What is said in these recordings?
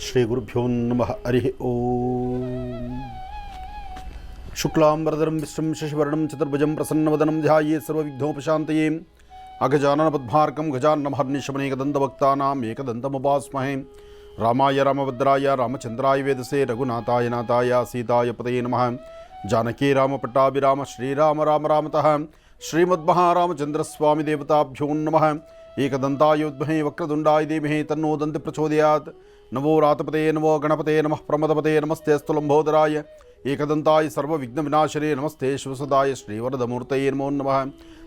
श्रीगुरुभ्यो नमः, हरिः ॐ शुक्लां वरदरं विश्वं, शशिवर्णं, चतुर्भुजं, प्रसन्नवदनं ध्याये सर्वविघ्नोपशान्तये। अगजाननपद्मार्कं गजान्नमहर्निशमनेकदन्तभक्तानाम् रामाय, रामभद्राय, रामचन्द्राय वेदसे, रघुनाथाय, नाथाय, सीताय पतये नमः। जानकी रामपट्टाभिराम, श्रीराम, राम, रामतः। श्रीमद्महारामचन्द्रस्वामिदेवताभ्यो नमः। एकदन्तायोद्महे वक्रतुण्डाय देमहे तन्नो दन्ति प्रचोदयात्। नमो रातपते, नमो गणपते, नम प्रमदपते, नमस्ते अस्तु लम्बोदराय एकदन्ताय सर्वविघ्नविनाशने नमस्ते शिवसदाय श्रीवरदमूर्त नमो नमः।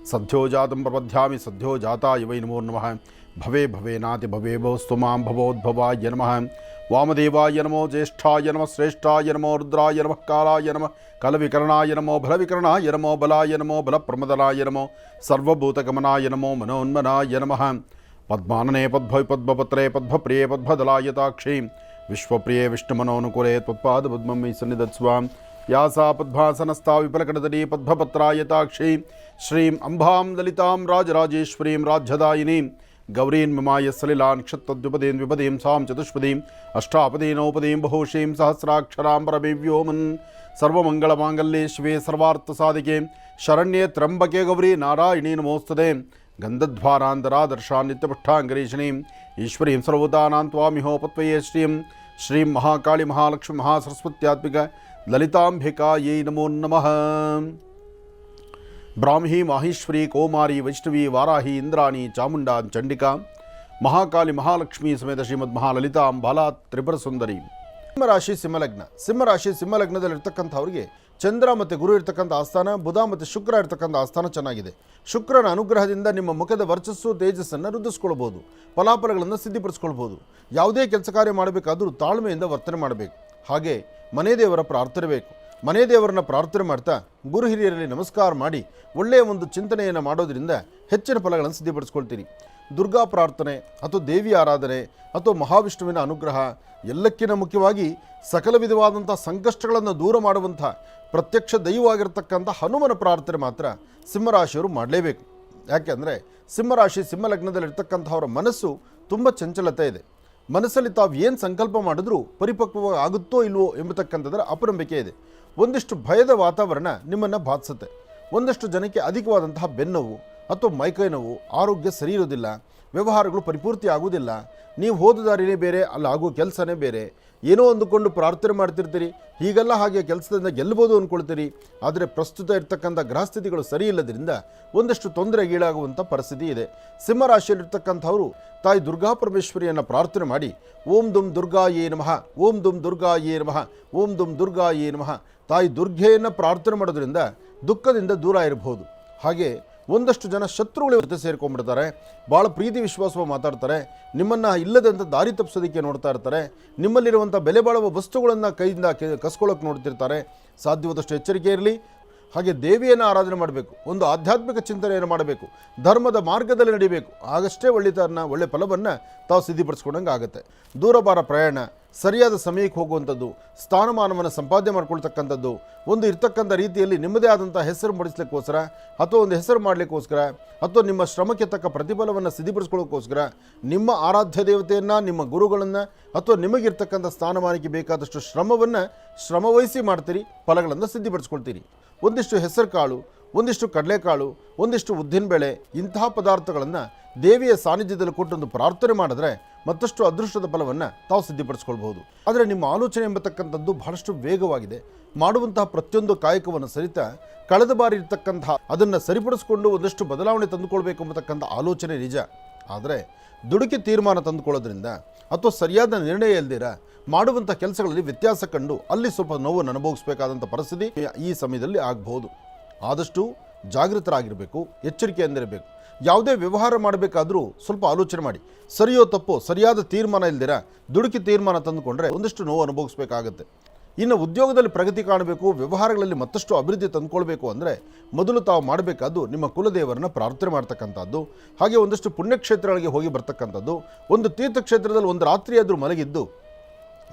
సద్యోజాతం ప్రబధ్యామి సద్యోజాతాయ వై నమో నమ. భవే భవే నాతి భవే భవస్తు మాం భవోద్భవాయ నమ. వామదేవాయ నమో జ్యేష్ఠాయ నమ శ్రేష్ఠాయ నమో రుద్రాయ నమ కాలాయ నమ కలవికరణాయ నమో బలవికరణాయ నమో బలాయ నమో బలప్రమదనాయ నమో సర్వభూతగమనాయ నమో మనోన్మనాయ నమ. పద్మాననే పద్భ పద్మపత్రే పద్మప్రియే పద్మదలాయతాక్షి విశ్వప్రియే విష్ణుమనోనుకూలే త్వత్పాద పద్మం మీ సన్నిధత్స్వాం. ತ್ವತ್ಪಾದ ಪದ್ಮಮಿ ಸನ್ನಿಧತ್ಸ್ವಾಂ ಯಾಸಾ ಪದ್ಮಾಸನಸ್ಥಾ ವಿಪಲಕಟದಡಿ ಪದ್ಮಪತ್ರಾಯತಾಕ್ಷಿ. ಶ್ರೀಂ ಅಂಬಾಂ ಲಲಿತಾಂ ರಾಜರಾಜೇಶ್ವರೀಂ ರಾಜ್ಯದಾಯಿನೀಂ. ಗೌರೀನ್ ಮಿಮಾಯ ಸಲಿಲಾನ್ ಕ್ಷತ್ತದ್ವಿಪದೀನ್ ವಿಪದೇಂ ಸಾಂ ಚತುಷ್ಪದೀಂ ಅಷ್ಟಾಪದೀನೋಪದೀಂ ಬಹುಶೀಂ ಸಹಸ್ರಾಕ್ಷರಾಂ ಪರಮೇವ್ಯೋಮನ್ ಸರ್ವಮಂಗಳಮಾಂಗಲ್ಯೆ ಶಿವೆ ಸರ್ವಾರ್ಥಸಾಧಿಕೆ. ಶರಣ್ಯೆ ತ್ರಂಬಕೆ ಗೌರಿ ನಾರಾಯಣೀ ನಮೋಸ್ತದೆ. ಗಂಧಧ್ವಾರಾಂಧರಾದರ್ಶಾ ನಿತ್ಯಪುಷ್ಟಾಂಗರೀಷಣೀಂ ಈಶ್ವರೀಂ ಸರ್ವದಾನಾಂ ತ್ವಾಮಿಹೋಪತ್ವಯೇ ಶ್ರೀಂ. ಶ್ರೀಂ ಮಹಾಕಾಳಿ ಮಹಾಲಕ್ಷ್ಮಿ ಮಹಾಸರಸ್ವತ್ಯಾತ್ಮಿಕ ಲಲಿತಾಂಬಿಕಾಯೈ ನಮೋ ನಮಃ. ಬ್ರಾಹ್ಮಿ ಮಾಹೇಶ್ವರಿ ಕೋಮಾರಿ ವೈಷ್ಣವಿ ವಾರಾಹಿ ಇಂದ್ರಾಣಿ ಚಾಮುಂಡಾ ಚಂಡಿಕಾ, ಮಹಾಕಾಲಿ ಮಹಾಲಕ್ಷ್ಮಿ ಸಮೇತ ಶ್ರೀಮದ್ ಮಹಾಲಲಿತಾಂ ಬಾಲಾ ತ್ರಿಪುರ ಸುಂದರಿ ಸಿಂಹರಾಶಿ ಸಿಂಹಲಗ್ನ. ಸಿಂಹರಾಶಿ ಸಿಂಹಲಗ್ನದಲ್ಲಿರ್ತಕ್ಕಂಥವ್ರಿಗೆ ಚಂದ್ರ ಮತ್ತು ಗುರು ಇರ್ತಕ್ಕಂಥ ಆಸ್ಥಾನ, ಬುಧ ಮತ್ತು ಶುಕ್ರ ಇರ್ತಕ್ಕಂಥ ಆಸ್ಥಾನ ಚೆನ್ನಾಗಿದೆ. ಶುಕ್ರನ ಅನುಗ್ರಹದಿಂದ ನಿಮ್ಮ ಮುಖದ ವರ್ಚಸ್ಸು, ತೇಜಸ್ಸನ್ನು ವೃದ್ಧಿಸ್ಕೊಳ್ಬೋದು ಫಲಾಫಲಗಳನ್ನು ಸಿದ್ಧಿಪಡಿಸ್ಕೊಳ್ಬೋದು. ಯಾವುದೇ ಕೆಲಸ ಕಾರ್ಯ ಮಾಡಬೇಕಾದರೂ ತಾಳ್ಮೆಯಿಂದ ವರ್ತನೆ ಮಾಡಬೇಕು. ಹಾಗೆ ಮನೆ ದೇವರ ಪ್ರಾರ್ಥನೆ ಬೇಕು. ಮನೆ ದೇವರನ್ನ ಪ್ರಾರ್ಥನೆ ಮಾಡ್ತಾ ಗುರು ಹಿರಿಯರಲ್ಲಿ ನಮಸ್ಕಾರ ಮಾಡಿ ಒಳ್ಳೆಯ ಒಂದು ಚಿಂತನೆಯನ್ನು ಮಾಡೋದರಿಂದ ಹೆಚ್ಚಿನ ಫಲಗಳನ್ನು ಸಿದ್ಧಪಡಿಸ್ಕೊಳ್ತೀನಿ. ದುರ್ಗಾ ಪ್ರಾರ್ಥನೆ ಅಥವಾ ದೇವಿ ಆರಾಧನೆ ಅಥವಾ ಮಹಾವಿಷ್ಣುವಿನ ಅನುಗ್ರಹ ಎಲ್ಲಕ್ಕಿಂತ ಮುಖ್ಯವಾಗಿ ಸಕಲ ವಿಧವಾದಂಥ ಸಂಕಷ್ಟಗಳನ್ನು ದೂರ ಮಾಡುವಂಥ ಪ್ರತ್ಯಕ್ಷ ದೈವವಾಗಿರ್ತಕ್ಕಂಥ ಹನುಮನ ಪ್ರಾರ್ಥನೆ ಮಾತ್ರ ಸಿಂಹರಾಶಿಯವರು ಮಾಡಲೇಬೇಕು. ಯಾಕೆಂದರೆ ಸಿಂಹರಾಶಿ ಸಿಂಹಲಗ್ನದಲ್ಲಿರ್ತಕ್ಕಂಥವರ ಮನಸ್ಸು ತುಂಬ ಚಂಚಲತೆ ಇದೆ. ಮನಸ್ಸಲ್ಲಿ ತಾವು ಏನು ಸಂಕಲ್ಪ ಮಾಡಿದ್ರೂ ಪರಿಪಕ್ವವಾಗಿ ಆಗುತ್ತೋ ಇಲ್ವೋ ಎಂಬತಕ್ಕಂಥದ್ದರ ಅಪನಂಬಿಕೆ ಇದೆ. ಒಂದಿಷ್ಟು ಭಯದ ವಾತಾವರಣ ನಿಮ್ಮನ್ನು ಬಾಧಿಸುತ್ತೆ. ಒಂದಷ್ಟು ಜನಕ್ಕೆ ಅಧಿಕವಾದಂತಹ ಬೆನ್ನೋವು ಅಥವಾ ಮೈಕೈ ನೋವು ಆರೋಗ್ಯ ಸರಿ ಇರೋದಿಲ್ಲ ವ್ಯವಹಾರಗಳು ಪರಿಪೂರ್ತಿ ಆಗುವುದಿಲ್ಲ ನೀವು ಹೋದ ದಾರಿನೇ ಬೇರೆ, ಅಲ್ಲಿ ಆಗೋ ಕೆಲಸನೇ ಬೇರೆ. ಏನೋ ಅಂದುಕೊಂಡು ಪ್ರಾರ್ಥನೆ ಮಾಡ್ತಿರ್ತೀರಿ. ಹೀಗೆಲ್ಲ ಹಾಗೆ ಕೆಲಸದಿಂದ ಗೆಲ್ಲಬಹುದು ಅಂದ್ಕೊಳ್ತೀರಿ. ಆದರೆ ಪ್ರಸ್ತುತ ಇರ್ತಕ್ಕಂಥ ಗ್ರಹಸ್ಥಿತಿಗಳು ಸರಿ ಇಲ್ಲದರಿಂದ ಒಂದಷ್ಟು ತೊಂದರೆಗೀಡಾಗುವಂಥ ಪರಿಸ್ಥಿತಿ ಇದೆ. ಸಿಂಹರಾಶಿಯಲ್ಲಿರ್ತಕ್ಕಂಥವರು ತಾಯಿ ದುರ್ಗಾ ಪರಮೇಶ್ವರಿಯನ್ನು ಪ್ರಾರ್ಥನೆ ಮಾಡಿ, ಓಂ ದುಮ್ ದುರ್ಗಾ ಯೇ ನಮಃ, ಓಂ ದುಮ್ ದುರ್ಗಾ ಯೇ ನಮಃ, ಓಂ ದುಮ್ ದುರ್ಗಾ ಯೇ ನಮಃ. ತಾಯಿ ದುರ್ಗೆಯನ್ನು ಪ್ರಾರ್ಥನೆ ಮಾಡೋದ್ರಿಂದ ದುಃಖದಿಂದ ದೂರ ಇರಬಹುದು. ಹಾಗೆ ಒಂದಷ್ಟು ಜನ ಶತ್ರುಗಳ ಜೊತೆ ಸೇರ್ಕೊಂಡ್ಬಿಡ್ತಾರೆ. ಭಾಳ ಪ್ರೀತಿ ವಿಶ್ವಾಸವಾಗಿ ಮಾತಾಡ್ತಾರೆ. ನಿಮ್ಮನ್ನು ಇಲ್ಲದಂಥ ದಾರಿ ತಪ್ಪಿಸೋದಕ್ಕೆ ನೋಡ್ತಾ ಇರ್ತಾರೆ. ನಿಮ್ಮಲ್ಲಿರುವಂಥ ಬೆಲೆ ಬಾಳುವ ವಸ್ತುಗಳನ್ನು ಕೈಯಿಂದ ಕಸ್ಕೊಳ್ಳೋಕೆ ನೋಡ್ತಿರ್ತಾರೆ. ಸಾಧ್ಯವಾದಷ್ಟು ಎಚ್ಚರಿಕೆ ಇರಲಿ. ಹಾಗೆ ದೇವಿಯನ್ನು ಆರಾಧನೆ ಮಾಡಬೇಕು. ಒಂದು ಆಧ್ಯಾತ್ಮಿಕ ಚಿಂತನೆಯನ್ನು ಮಾಡಬೇಕು. ಧರ್ಮದ ಮಾರ್ಗದಲ್ಲಿ ನಡಿಬೇಕು. ಆಗಷ್ಟೇ ಒಳ್ಳೆತನ ಒಳ್ಳೆ ಫಲವನ್ನು ತಾವು ಸಿದ್ಧಿಪಡಿಸ್ಕೊಂಡಂಗೆ ಆಗುತ್ತೆ ದೂರಬಾರ ಪ್ರಯಾಣ. ಸರಿಯಾದ ಸಮಯಕ್ಕೆ ಹೋಗುವಂಥದ್ದು, ಸ್ಥಾನಮಾನವನ್ನು ಸಂಪಾದನೆ ಮಾಡ್ಕೊಳ್ತಕ್ಕಂಥದ್ದು, ಒಂದು ಇರ್ತಕ್ಕಂಥ ರೀತಿಯಲ್ಲಿ ನಿಮ್ಮದೇ ಆದಂಥ ಹೆಸರು ಮೂಡಿಸ್ಲಿಕ್ಕೋಸ್ಕರ ಅಥವಾ ಒಂದು ಹೆಸರು ಮಾಡಲಿಕ್ಕೋಸ್ಕರ ಅಥವಾ ನಿಮ್ಮ ಶ್ರಮಕ್ಕೆ ತಕ್ಕ ಪ್ರತಿಫಲವನ್ನು ಸಿದ್ಧಿಪಡಿಸ್ಕೊಳ್ಳೋಕ್ಕೋಸ್ಕರ ನಿಮ್ಮ ಆರಾಧ್ಯ ದೇವತೆಯನ್ನು, ನಿಮ್ಮ ಗುರುಗಳನ್ನು ಅಥವಾ ನಿಮಗಿರ್ತಕ್ಕಂಥ ಸ್ಥಾನಮಾನಕ್ಕೆ ಬೇಕಾದಷ್ಟು ಶ್ರಮವನ್ನು ಶ್ರಮವಹಿಸಿ ಮಾಡ್ತೀರಿ, ಫಲಗಳನ್ನು ಸಿದ್ಧಿಪಡಿಸ್ಕೊಳ್ತೀರಿ. ಒಂದಿಷ್ಟು ಹೆಸರು ಕಾಳು ಒಂದಿಷ್ಟು ಕಡಲೆಕಾಳು, ಒಂದಿಷ್ಟು ಉದ್ದಿನಬೇಳೆ, ಇಂತಹ ಪದಾರ್ಥಗಳನ್ನು ದೇವಿಯ ಸಾನ್ನಿಧ್ಯದಲ್ಲಿ ಕೊಟ್ಟೊಂದು ಪ್ರಾರ್ಥನೆ ಮಾಡಿದ್ರೆ ಮತ್ತಷ್ಟು ಅದೃಷ್ಟದ ಫಲವನ್ನು ತಾವು ಸಿದ್ಧಪಡಿಸ್ಕೊಳ್ಬಹುದು. ಆದರೆ ನಿಮ್ಮ ಆಲೋಚನೆ ಎಂಬತಕ್ಕಂಥದ್ದು ಬಹಳಷ್ಟು ವೇಗವಾಗಿದೆ. ಮಾಡುವಂತಹ ಪ್ರತಿಯೊಂದು ಕಾಯಕವನ್ನು ಸರಿತ ಕಳೆದ ಬಾರಿ ಇರ್ತಕ್ಕಂತಹ ಅದನ್ನು ಸರಿಪಡಿಸಿಕೊಂಡು ಒಂದಷ್ಟು ಬದಲಾವಣೆ ತಂದುಕೊಳ್ಬೇಕು ಎಂಬತಕ್ಕಂಥ ಆಲೋಚನೆ ನಿಜ. ಆದರೆ ದುಡುಕಿ ತೀರ್ಮಾನ ತಂದುಕೊಳ್ಳೋದ್ರಿಂದ ಅಥವಾ ಸರಿಯಾದ ನಿರ್ಣಯ ಇಲ್ದಿರ ಮಾಡುವಂಥ ಕೆಲಸಗಳಲ್ಲಿ ವ್ಯತ್ಯಾಸ ಕಂಡು ಅಲ್ಲಿ ಸ್ವಲ್ಪ ನೋವನ್ನು ಅನುಭವಿಸಬೇಕಾದಂಥ ಪರಿಸ್ಥಿತಿ ಈ ಸಮಯದಲ್ಲಿ ಆಗಬಹುದು. ಆದಷ್ಟು ಜಾಗೃತರಾಗಿರಬೇಕು, ಎಚ್ಚರಿಕೆಯಿಂದಿರಬೇಕು. ಯಾವುದೇ ವ್ಯವಹಾರ ಮಾಡಬೇಕಾದರೂ ಸ್ವಲ್ಪ ಆಲೋಚನೆ ಮಾಡಿ. ಸರಿಯೋ ತಪ್ಪೋ, ಸರಿಯಾದ ತೀರ್ಮಾನ ಇಲ್ದಿರ ದುಡುಕಿ ತೀರ್ಮಾನ ತಂದುಕೊಂಡ್ರೆ ಒಂದಷ್ಟು ನೋವು ಅನುಭವಿಸಬೇಕಾಗತ್ತೆ. ಇನ್ನು ಉದ್ಯೋಗದಲ್ಲಿ ಪ್ರಗತಿ ಕಾಣಬೇಕು, ವ್ಯವಹಾರಗಳಲ್ಲಿ ಮತ್ತಷ್ಟು ಅಭಿವೃದ್ಧಿ ತಂದುಕೊಳ್ಬೇಕು ಅಂದರೆ ಮೊದಲು ತಾವು ಮಾಡಬೇಕಾದ್ದು ನಿಮ್ಮ ಕುಲದೇವರನ್ನ ಪ್ರಾರ್ಥನೆ ಮಾಡ್ತಕ್ಕಂಥದ್ದು, ಹಾಗೆ ಒಂದಷ್ಟು ಪುಣ್ಯಕ್ಷೇತ್ರಗಳಿಗೆ ಹೋಗಿ ಬರ್ತಕ್ಕಂಥದ್ದು, ಒಂದು ತೀರ್ಥಕ್ಷೇತ್ರದಲ್ಲಿ ಒಂದು ರಾತ್ರಿಯಾದರೂ ಮಲಗಿದ್ದು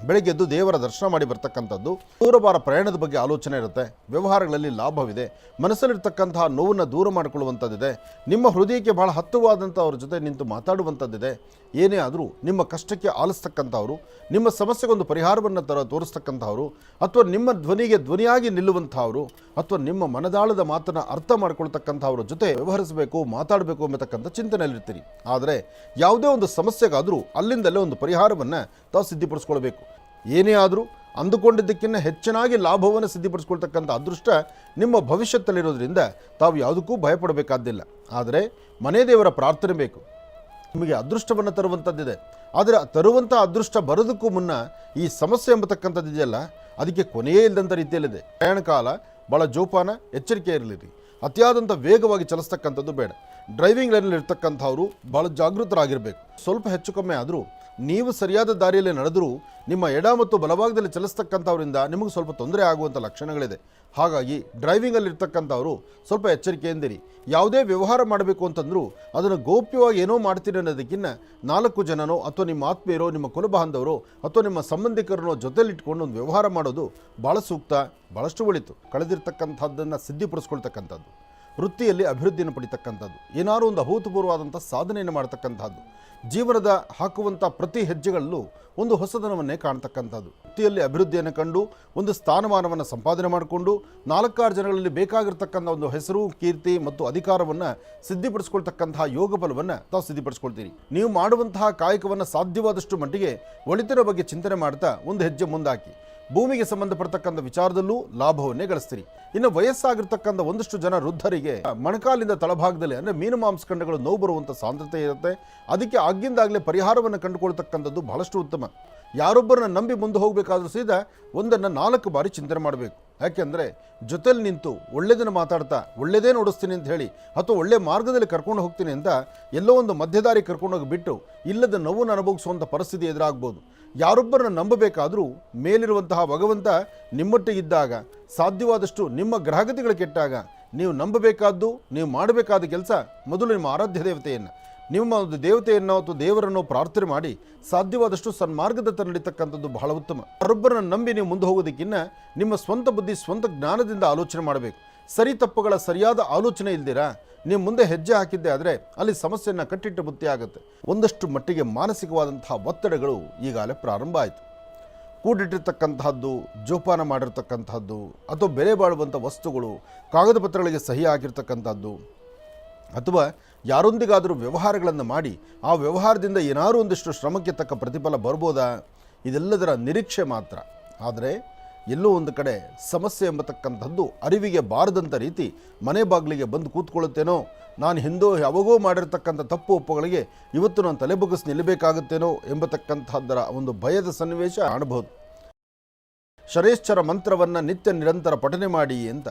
ಬೆಳಗ್ಗೆ ಎದ್ದು ದೇವರ ದರ್ಶನ ಮಾಡಿ ಬರ್ತಕ್ಕಂಥದ್ದು ದೂರವಾರ ಪ್ರಯಾಣದ ಬಗ್ಗೆ ಆಲೋಚನೆ ಇರುತ್ತೆ. ವ್ಯವಹಾರಗಳಲ್ಲಿ ಲಾಭವಿದೆ. ಮನಸ್ಸಲ್ಲಿರ್ತಕ್ಕಂತಹ ನೋವನ್ನು ದೂರ ಮಾಡಿಕೊಳ್ಳುವಂಥದ್ದಿದೆ. ನಿಮ್ಮ ಹೃದಯಕ್ಕೆ ಬಹಳ ಹತ್ತುವಾದಂಥ ಅವ್ರ ಜೊತೆ ನಿಂತು ಮಾತಾಡುವಂಥದ್ದಿದೆ. ಏನೇ ಆದರೂ ನಿಮ್ಮ ಕಷ್ಟಕ್ಕೆ ಆಲಿಸ್ತಕ್ಕಂಥವ್ರು, ನಿಮ್ಮ ಸಮಸ್ಯೆಗೊಂದು ಪರಿಹಾರವನ್ನು ತರ ತೋರಿಸ್ತಕ್ಕಂಥವ್ರು, ಅಥವಾ ನಿಮ್ಮ ಧ್ವನಿಗೆ ಧ್ವನಿಯಾಗಿ ನಿಲ್ಲುವಂಥವ್ರು, ಅಥವಾ ನಿಮ್ಮ ಮನದಾಳದ ಮಾತನ್ನು ಅರ್ಥ ಮಾಡಿಕೊಳ್ತಕ್ಕಂಥವ್ರ ಜೊತೆ ವ್ಯವಹರಿಸಬೇಕು, ಮಾತಾಡಬೇಕು ಎಂಬತಕ್ಕಂಥ ಚಿಂತನೆಯಲ್ಲಿರ್ತೀರಿ. ಆದರೆ ಯಾವುದೇ ಒಂದು ಸಮಸ್ಯೆಗಾದರೂ ಅಲ್ಲಿಂದಲೇ ಒಂದು ಪರಿಹಾರವನ್ನು ತಾವು ಸಿದ್ಧಿಪಡಿಸ್ಕೊಳ್ಬೇಕು. ಏನೇ ಆದರೂ ಅಂದುಕೊಂಡಿದ್ದಕ್ಕಿಂತ ಹೆಚ್ಚಿನಾಗಿ ಲಾಭವನ್ನು ಸಿದ್ಧಪಡಿಸ್ಕೊಳ್ತಕ್ಕಂಥ ಅದೃಷ್ಟ ನಿಮ್ಮ ಭವಿಷ್ಯದಲ್ಲಿರೋದ್ರಿಂದ ತಾವು ಯಾವುದಕ್ಕೂ ಭಯಪಡಬೇಕಾದ್ದಿಲ್ಲ. ಆದರೆ ಮನೆ ದೇವರ ಪ್ರಾರ್ಥನೆ ಬೇಕು. ನಿಮಗೆ ಅದೃಷ್ಟವನ್ನು ತರುವಂಥದ್ದಿದೆ. ಆದರೆ ತರುವಂಥ ಅದೃಷ್ಟ ಬರೋದಕ್ಕೂ ಮುನ್ನ ಈ ಸಮಸ್ಯೆ ಎಂಬತಕ್ಕಂಥದ್ದು ಇದೆಯಲ್ಲ, ಅದಕ್ಕೆ ಕೊನೆಯೇ ಇಲ್ಲದಂಥ ರೀತಿಯಲ್ಲಿದೆ. ಪ್ರಯಾಣ ಕಾಲ ಭಾಳ ಜೋಪಾನ, ಎಚ್ಚರಿಕೆ ಇರಲಿರಿ. ಅತಿಯಾದಂಥ ವೇಗವಾಗಿ ಚಲಿಸ್ತಕ್ಕಂಥದ್ದು ಬೇಡ. ಡ್ರೈವಿಂಗ್ ಲೈನಲ್ಲಿ ಇರ್ತಕ್ಕಂಥವ್ರು ಭಾಳ ಜಾಗೃತರಾಗಿರಬೇಕು. ಸ್ವಲ್ಪ ಹೆಚ್ಚು ಕಮ್ಮಿ ಆದರೂ ನೀವು ಸರಿಯಾದ ದಾರಿಯಲ್ಲಿ ನಡೆದರೂ ನಿಮ್ಮ ಎಡ ಮತ್ತು ಬಲಭಾಗದಲ್ಲಿ ಚಲಿಸ್ತಕ್ಕಂಥವರಿಂದ ನಿಮಗೆ ಸ್ವಲ್ಪ ತೊಂದರೆ ಆಗುವಂಥ ಲಕ್ಷಣಗಳಿದೆ. ಹಾಗಾಗಿ ಡ್ರೈವಿಂಗಲ್ಲಿರ್ತಕ್ಕಂಥವರು ಸ್ವಲ್ಪ ಎಚ್ಚರಿಕೆಯಿಂದಿರಿ. ಯಾವುದೇ ವ್ಯವಹಾರ ಮಾಡಬೇಕು ಅಂತಂದರೂ ಅದನ್ನು ಗೌಪ್ಯವಾಗಿ ಏನೋ ಮಾಡ್ತೀರಿ ಅನ್ನೋದಕ್ಕಿಂತ ನಾಲ್ಕು ಜನನೋ ಅಥವಾ ನಿಮ್ಮ ಆತ್ಮೀಯರೋ, ನಿಮ್ಮ ಕುಲಬಾಂಧವರೋ ಅಥವಾ ನಿಮ್ಮ ಸಂಬಂಧಿಕರನ್ನೋ ಜೊತೆಲಿಟ್ಕೊಂಡು ಒಂದು ವ್ಯವಹಾರ ಮಾಡೋದು ಭಾಳ ಸೂಕ್ತ ಭಾಳಷ್ಟು ಒಳಿತು. ಕಳೆದಿರ್ತಕ್ಕಂಥದ್ದನ್ನು ಸಿದ್ಧಿಪಡಿಸ್ಕೊಳ್ತಕ್ಕಂಥದ್ದು. ವೃತ್ತಿಯಲ್ಲಿ ಅಭಿವೃದ್ಧಿಯನ್ನು ಪಡಿತಕ್ಕಂಥದ್ದು. ಏನಾದರೂ ಒಂದು ಅಭೂತಪೂರ್ವವಾದಂಥ ಸಾಧನೆಯನ್ನು ಮಾಡ್ತಕ್ಕಂಥದ್ದು. ಜೀವನದ ಹಾಕುವಂಥ ಪ್ರತಿ ಹೆಜ್ಜೆಗಳಲ್ಲೂ ಒಂದು ಹೊಸದನವನ್ನೇ ಕಾಣ್ತಕ್ಕಂಥದ್ದು. ವೃತ್ತಿಯಲ್ಲಿ ಅಭಿವೃದ್ಧಿಯನ್ನು ಕಂಡು, ಒಂದು ಸ್ಥಾನಮಾನವನ್ನು ಸಂಪಾದನೆ ಮಾಡಿಕೊಂಡು, ನಾಲ್ಕಾರು ಜನಗಳಲ್ಲಿ ಬೇಕಾಗಿರ್ತಕ್ಕಂಥ ಒಂದು ಹೆಸರು, ಕೀರ್ತಿ ಮತ್ತು ಅಧಿಕಾರವನ್ನು ಸಿದ್ಧಿಪಡಿಸ್ಕೊಳ್ತಕ್ಕಂತಹ ಯೋಗ ಬಲವನ್ನು ತಾವು ಸಿದ್ಧಿಪಡಿಸ್ಕೊಳ್ತೀರಿ. ನೀವು ಮಾಡುವಂತಹ ಕಾಯಕವನ್ನು ಸಾಧ್ಯವಾದಷ್ಟು ಮಟ್ಟಿಗೆ ಒಳಿತರ ಬಗ್ಗೆ ಚಿಂತನೆ ಮಾಡ್ತಾ ಒಂದು ಹೆಜ್ಜೆ ಮುಂದಾಕಿ. ಭೂಮಿಗೆ ಸಂಬಂಧಪಡ್ತಕ್ಕಂಥ ವಿಚಾರದಲ್ಲೂ ಲಾಭವನ್ನೇ ಗಳಿಸ್ತೀರಿ. ಇನ್ನು ವಯಸ್ಸಾಗಿರ್ತಕ್ಕಂಥ ಒಂದಷ್ಟು ಜನ ವೃದ್ಧರಿಗೆ ಮಣಕಾಲಿಂದ ತಳಭಾಗದಲ್ಲಿ ಅಂದರೆ ಮೀನು ಮಾಂಸಖಂಡಗಳು ನೋವು ಬರುವಂಥ ಸಾಂದ್ರತೆ ಇರುತ್ತೆ. ಅದಕ್ಕೆ ಆಗಿಂದಾಗಲೇ ಪರಿಹಾರವನ್ನು ಕಂಡುಕೊಳ್ತಕ್ಕಂಥದ್ದು ಬಹಳಷ್ಟು ಉತ್ತಮ. ಯಾರೊಬ್ಬರನ್ನ ನಂಬಿ ಮುಂದೆ ಹೋಗಬೇಕಾದ್ರೂ ಸಹಿತ ಒಂದನ್ನು ನಾಲ್ಕು ಬಾರಿ ಚಿಂತನೆ ಮಾಡಬೇಕು. ಯಾಕೆಂದರೆ ಜೊತೆಲಿ ನಿಂತು ಒಳ್ಳೆಯದನ್ನು ಮಾತಾಡ್ತಾ ಒಳ್ಳೆಯದೇ ನೋಡಿಸ್ತೀನಿ ಅಂತ ಹೇಳಿ, ಅಥವಾ ಒಳ್ಳೆ ಮಾರ್ಗದಲ್ಲಿ ಕರ್ಕೊಂಡು ಹೋಗ್ತೀನಿ ಅಂತ ಎಲ್ಲೋ ಒಂದು ಮಧ್ಯದಾರಿ ಕರ್ಕೊಂಡೋಗಿ ಬಿಟ್ಟು ಇಲ್ಲದ ನೋವನ್ನು ಅನುಭವಿಸುವಂಥ ಪರಿಸ್ಥಿತಿ ಎದುರಾಗ್ಬೋದು. ಯಾರೊಬ್ಬರನ್ನ ನಂಬಬೇಕಾದರೂ ಮೇಲಿರುವಂತಹ ಭಗವಂತ ನಿಮ್ಮೊಟ್ಟಿಗಿದ್ದಾಗ ಸಾಧ್ಯವಾದಷ್ಟು ನಿಮ್ಮ ಗ್ರಹಗತಿಗಳು ಕೆಟ್ಟಾಗ, ನೀವು ನಂಬಬೇಕಾದ್ದು, ನೀವು ಮಾಡಬೇಕಾದ ಕೆಲಸ ಮೊದಲು ನಿಮ್ಮ ಆರಾಧ್ಯ ದೇವತೆಯನ್ನು, ನಿಮ್ಮ ಒಂದು ದೇವತೆಯನ್ನು ಅಥವಾ ದೇವರನ್ನು ಪ್ರಾರ್ಥನೆ ಮಾಡಿ, ಸಾಧ್ಯವಾದಷ್ಟು ಸನ್ಮಾರ್ಗದತ್ತ ನಡೀತಕ್ಕಂಥದ್ದು ಬಹಳ ಉತ್ತಮ. ಯಾರೊಬ್ಬರನ್ನ ನಂಬಿ ನೀವು ಮುಂದೆ ಹೋಗೋದಕ್ಕಿಂತ ನಿಮ್ಮ ಸ್ವಂತ ಬುದ್ಧಿ, ಸ್ವಂತ ಜ್ಞಾನದಿಂದ ಆಲೋಚನೆ ಮಾಡಬೇಕು. ಸರಿ ತಪ್ಪುಗಳ ಸರಿಯಾದ ಆಲೋಚನೆ ಇಲ್ದಿರಾ? ನೀವು ಮುಂದೆ ಹೆಜ್ಜೆ ಹಾಕಿದ್ದೆ ಆದರೆ ಅಲ್ಲಿ ಸಮಸ್ಯೆಯನ್ನು ಕಟ್ಟಿಟ್ಟು ಬುತ್ತಿ ಆಗುತ್ತೆ. ಒಂದಷ್ಟು ಮಟ್ಟಿಗೆ ಮಾನಸಿಕವಾದಂತಹ ಒತ್ತಡಗಳು ಈಗಾಗಲೇ ಪ್ರಾರಂಭ ಆಯಿತು. ಕೂಡಿಟ್ಟಿರ್ತಕ್ಕಂತಹದ್ದು, ಜೋಪಾನ ಮಾಡಿರ್ತಕ್ಕಂಥದ್ದು ಅಥವಾ ಬೆಲೆ ಬಾಳುವಂಥ ವಸ್ತುಗಳು, ಕಾಗದ ಪತ್ರಗಳಿಗೆ ಸಹಿ ಆಗಿರ್ತಕ್ಕಂಥದ್ದು ಅಥವಾ ಯಾರೊಂದಿಗಾದರೂ ವ್ಯವಹಾರಗಳನ್ನು ಮಾಡಿ ಆ ವ್ಯವಹಾರದಿಂದ ಏನಾದರೂ ಒಂದಿಷ್ಟು ಶ್ರಮಕ್ಕೆ ತಕ್ಕ ಪ್ರತಿಫಲ ಬರ್ಬೋದಾ? ಇದೆಲ್ಲದರ ನಿರೀಕ್ಷೆ ಮಾತ್ರ. ಆದರೆ ಎಲ್ಲೋ ಒಂದು ಕಡೆ ಸಮಸ್ಯೆ ಎಂಬತಕ್ಕಂಥದ್ದು ಅರಿವಿಗೆ ಬಾರದಂಥ ರೀತಿ ಮನೆ ಬಾಗಿಲಿಗೆ ಬಂದು ಕೂತ್ಕೊಳ್ಳುತ್ತೇನೋ, ನಾನು ಹಿಂದೋ ಯಾವಾಗೋ ಮಾಡಿರ್ತಕ್ಕಂಥ ತಪ್ಪು ಒಪ್ಪುಗಳಿಗೆ ಇವತ್ತು ನಾನು ತಲೆ ಬಗ್ಗಿಸಿ ನಿಲ್ಲಬೇಕಾಗುತ್ತೇನೋ ಎಂಬತಕ್ಕಂಥದ್ದರ ಒಂದು ಭಯದ ಸನ್ನಿವೇಶ ಕಾಣಬಹುದು. ಶರೇಶ್ಚರ ಮಂತ್ರವನ್ನು ನಿತ್ಯ ನಿರಂತರ ಪಠನೆ ಮಾಡಿ ಅಂತ.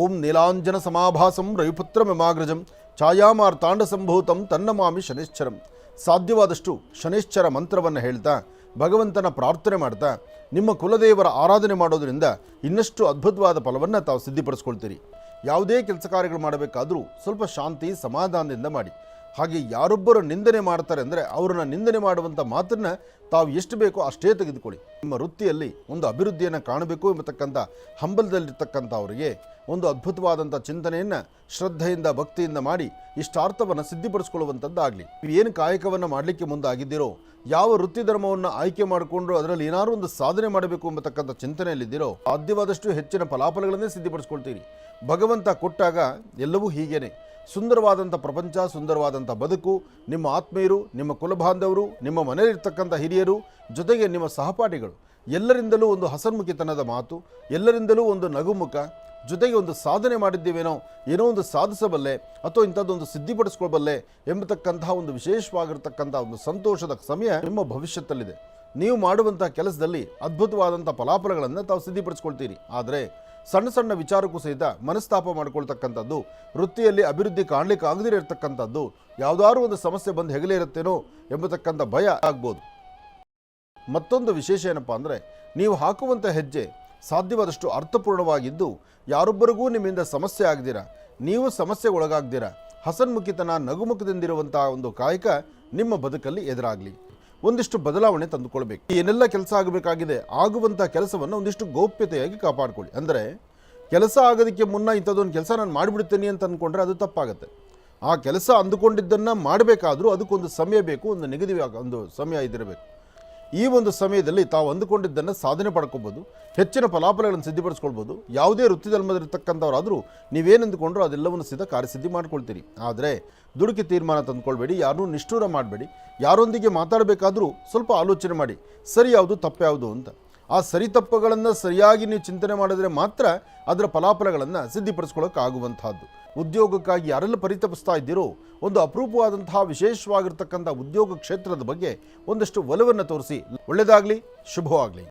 ಓಂ ನೀಲಾಂಜನ ಸಮಾಭಾಸಂ ರವಿಪುತ್ರ ಮಿಮಾಗ್ರಜಂ ಛಾಯಾಮಾರ್ತಾಂಡ ಸಂಭೂತಂ ತನ್ನಮಾಮಿ ಶನೇಶ್ಚರಂ. ಸಾಧ್ಯವಾದಷ್ಟು ಶನೇಶ್ಚರ ಮಂತ್ರವನ್ನು ಹೇಳ್ತಾ ಭಗವಂತನ ಪ್ರಾರ್ಥನೆ ಮಾಡ್ತಾ ನಿಮ್ಮ ಕುಲದೇವರ ಆರಾಧನೆ ಮಾಡೋದರಿಂದ ಇನ್ನಷ್ಟು ಅದ್ಭುತವಾದ ಫಲವನ್ನು ತಾವು ಸಿದ್ಧಿಪಡಿಸ್ಕೊಳ್ತೀರಿ. ಯಾವುದೇ ಕೆಲಸ ಕಾರ್ಯಗಳು ಮಾಡಬೇಕಾದರೂ ಸ್ವಲ್ಪ ಶಾಂತಿ, ಸಮಾಧಾನದಿಂದ ಮಾಡಿ. ಹಾಗೆ ಯಾರೊಬ್ಬರು ನಿಂದನೆ ಮಾಡ್ತಾರೆ ಅಂದರೆ ಅವರನ್ನ ನಿಂದನೆ ಮಾಡುವಂಥ ಮಾತನ್ನು ತಾವು ಎಷ್ಟು ಬೇಕೋ ಅಷ್ಟೇ ತೆಗೆದುಕೊಳ್ಳಿ. ನಿಮ್ಮ ವೃತ್ತಿಯಲ್ಲಿ ಒಂದು ಅಭಿವೃದ್ಧಿಯನ್ನು ಕಾಣಬೇಕು ಎಂಬತಕ್ಕಂಥ ಹಂಬಲದಲ್ಲಿರ್ತಕ್ಕಂಥವರಿಗೆ ಒಂದು ಅದ್ಭುತವಾದಂಥ ಚಿಂತನೆಯನ್ನು ಶ್ರದ್ಧೆಯಿಂದ, ಭಕ್ತಿಯಿಂದ ಮಾಡಿ ಇಷ್ಟಾರ್ಥವನ್ನು ಸಿದ್ಧಿಪಡಿಸ್ಕೊಳ್ಳುವಂಥದ್ದಾಗಲಿ ನೀವು ಏನು ಕಾಯಕವನ್ನು ಮಾಡಲಿಕ್ಕೆ ಮುಂದಾಗಿದ್ದೀರೋ, ಯಾವ ವೃತ್ತಿ ಧರ್ಮವನ್ನು ಆಯ್ಕೆ ಮಾಡಿಕೊಂಡು ಅದರಲ್ಲಿ ಏನಾದರೂ ಒಂದು ಸಾಧನೆ ಮಾಡಬೇಕು ಎಂಬತಕ್ಕಂಥ ಚಿಂತನೆಯಲ್ಲಿದ್ದೀರೋ, ಸಾಧ್ಯವಾದಷ್ಟು ಹೆಚ್ಚಿನ ಫಲಾಫಲಗಳನ್ನೇ ಸಿದ್ಧಿಪಡಿಸ್ಕೊಳ್ತೀರಿ. ಭಗವಂತ ಕೊಟ್ಟಾಗ ಎಲ್ಲವೂ ಹೀಗೇನೆ. ಸುಂದರವಾದಂಥ ಪ್ರಪಂಚ, ಸುಂದರವಾದಂಥ ಬದುಕು, ನಿಮ್ಮ ಆತ್ಮೀಯರು, ನಿಮ್ಮ ಕುಲಬಾಂಧವರು, ನಿಮ್ಮ ಮನೆಯಲ್ಲಿರ್ತಕ್ಕಂಥ ಹಿರಿಯರು, ಜೊತೆಗೆ ನಿಮ್ಮ ಸಹಪಾಠಿಗಳು. ಎಲ್ಲರಿಂದಲೂ ಒಂದು ಹಸನ್ಮುಖಿತನದ ಮಾತು, ಎಲ್ಲರಿಂದಲೂ ಒಂದು ನಗುಮುಖ, ಜೊತೆಗೆ ಒಂದು ಸಾಧನೆ ಮಾಡಿದ್ದೀವೇನೋ, ಏನೋ ಒಂದು ಸಾಧಿಸಬಲ್ಲೆ, ಅಥವಾ ಇಂಥದ್ದೊಂದು ಸಿದ್ಧಿಪಡಿಸ್ಕೊಳ್ಬಲ್ಲೆ ಎಂಬತಕ್ಕಂತಹ ಒಂದು ವಿಶೇಷವಾಗಿರ್ತಕ್ಕಂಥ ಒಂದು ಸಂತೋಷದ ಸಮಯ ನಿಮ್ಮ ಭವಿಷ್ಯದಲ್ಲಿದೆ ನೀವು ಮಾಡುವಂಥ ಕೆಲಸದಲ್ಲಿ ಅದ್ಭುತವಾದಂಥ ಫಲಾಫಲಗಳನ್ನು ತಾವು ಸಿದ್ಧಿಪಡಿಸ್ಕೊಳ್ತೀರಿ. ಆದರೆ ಸಣ್ಣ ಸಣ್ಣ ವಿಚಾರಕ್ಕೂ ಸಹಿತ ಮನಸ್ತಾಪ ಮಾಡಿಕೊಳ್ತಕ್ಕಂಥದ್ದು, ವೃತ್ತಿಯಲ್ಲಿ ಅಭಿವೃದ್ಧಿ ಕಾಣಲಿಕ್ಕೆ ಆಗದೇ ಇರತಕ್ಕಂಥದ್ದು, ಯಾವುದಾದ್ರೂ ಒಂದು ಸಮಸ್ಯೆ ಬಂದು ಹೆಗಲೇ ಇರುತ್ತೇನೋ ಎಂಬತಕ್ಕಂಥ ಭಯ ಆಗ್ಬೋದು. ಮತ್ತೊಂದು ವಿಶೇಷ ಏನಪ್ಪ ಅಂದರೆ, ನೀವು ಹಾಕುವಂಥ ಹೆಜ್ಜೆ ಸಾಧ್ಯವಾದಷ್ಟು ಅರ್ಥಪೂರ್ಣವಾಗಿದ್ದು, ಯಾರೊಬ್ಬರಿಗೂ ನಿಮ್ಮಿಂದ ಸಮಸ್ಯೆ ಆಗದಿರ, ನೀವು ಸಮಸ್ಯೆ ಒಳಗಾಗ್ದಿರ, ಹಸನ್ಮುಖಿತನ ನಗುಮುಖದಿಂದಿರುವಂತಹ ಒಂದು ಕಾಯಕ ನಿಮ್ಮ ಬದುಕಲ್ಲಿ ಎದುರಾಗಲಿ. ಒಂದಿಷ್ಟು ಬದಲಾವಣೆ ತಂದುಕೊಳ್ಬೇಕು. ಏನೆಲ್ಲ ಕೆಲಸ ಆಗಬೇಕಾಗಿದೆ ಆಗುವಂಥ ಕೆಲಸವನ್ನು ಒಂದಿಷ್ಟು ಗೌಪ್ಯತೆಯಾಗಿ ಕಾಪಾಡಿಕೊಳ್ಳಿ. ಅಂದರೆ, ಕೆಲಸ ಆಗೋದಕ್ಕೆ ಮುನ್ನ ಇಂಥದ್ದೊಂದು ಕೆಲಸ ನಾನು ಮಾಡಿಬಿಡ್ತೇನೆ ಅಂತ ಅಂದ್ಕೊಂಡ್ರೆ ಅದು ತಪ್ಪಾಗುತ್ತೆ. ಆ ಕೆಲಸ ಅಂದುಕೊಂಡಿದ್ದನ್ನು ಮಾಡಬೇಕಾದ್ರೂ ಅದಕ್ಕೊಂದು ಸಮಯ ಬೇಕು, ಒಂದು ನಿಗದಿ ಒಂದು ಸಮಯ ಇದಿರಬೇಕು ಈ ಒಂದು ಸಮಯದಲ್ಲಿ ತಾವು ಅಂದುಕೊಂಡಿದ್ದನ್ನು ಸಾಧನೆ ಪಡ್ಕೋಬೋದು, ಹೆಚ್ಚಿನ ಫಲಾಫಲಗಳನ್ನು ಸಿದ್ಧಪಡಿಸ್ಕೊಳ್ಬೋದು, ಯಾವುದೇ ವೃತ್ತಿದಲ್ಮದಿರ್ತಕ್ಕಂಥವ್ರಾದರೂ ನೀವೇನು ಅಂದುಕೊಂಡ್ರು ಅದೆಲ್ಲವನ್ನು ಸಿದ್ಧ ಕಾರ್ಯಸಿದ್ಧಿ ಮಾಡ್ಕೊಳ್ತೀರಿ. ಆದರೆ ದುಡುಕಿ ತೀರ್ಮಾನ ತಂದುಕೊಳ್ಬೇಡಿ, ಯಾರನ್ನೂ ನಿಷ್ಠೂರ ಮಾಡಬೇಡಿ, ಯಾರೊಂದಿಗೆ ಮಾತಾಡಬೇಕಾದರೂ ಸ್ವಲ್ಪ ಆಲೋಚನೆ ಮಾಡಿ, ಸರಿ ಯಾವುದು ತಪ್ಪು ಯಾವುದು ಅಂತ. ಆ ಸರಿ ತಪ್ಪುಗಳನ್ನು ಸರಿಯಾಗಿ ನೀವು ಚಿಂತನೆ ಮಾಡಿದ್ರೆ ಮಾತ್ರ ಅದರ ಫಲಾಫಲಗಳನ್ನು ಸಿದ್ಧಿಪಡಿಸ್ಕೊಳ್ಳೋಕ್ಕಾಗುವಂತಹದ್ದು ಉದ್ಯೋಗಕ್ಕಾಗಿ ಯಾರೆಲ್ಲ ಪರಿತಪಿಸ್ತಾ ಇದ್ದೀರೋ, ಒಂದು ಅಪರೂಪವಾದಂತಹ ವಿಶೇಷವಾಗಿರ್ತಕ್ಕಂಥ ಉದ್ಯೋಗ ಕ್ಷೇತ್ರದ ಬಗ್ಗೆ ಒಂದಷ್ಟು ಒಲವನ್ನು ತೋರಿಸಿ. ಒಳ್ಳೆಯದಾಗಲಿ, ಶುಭವಾಗಲಿ.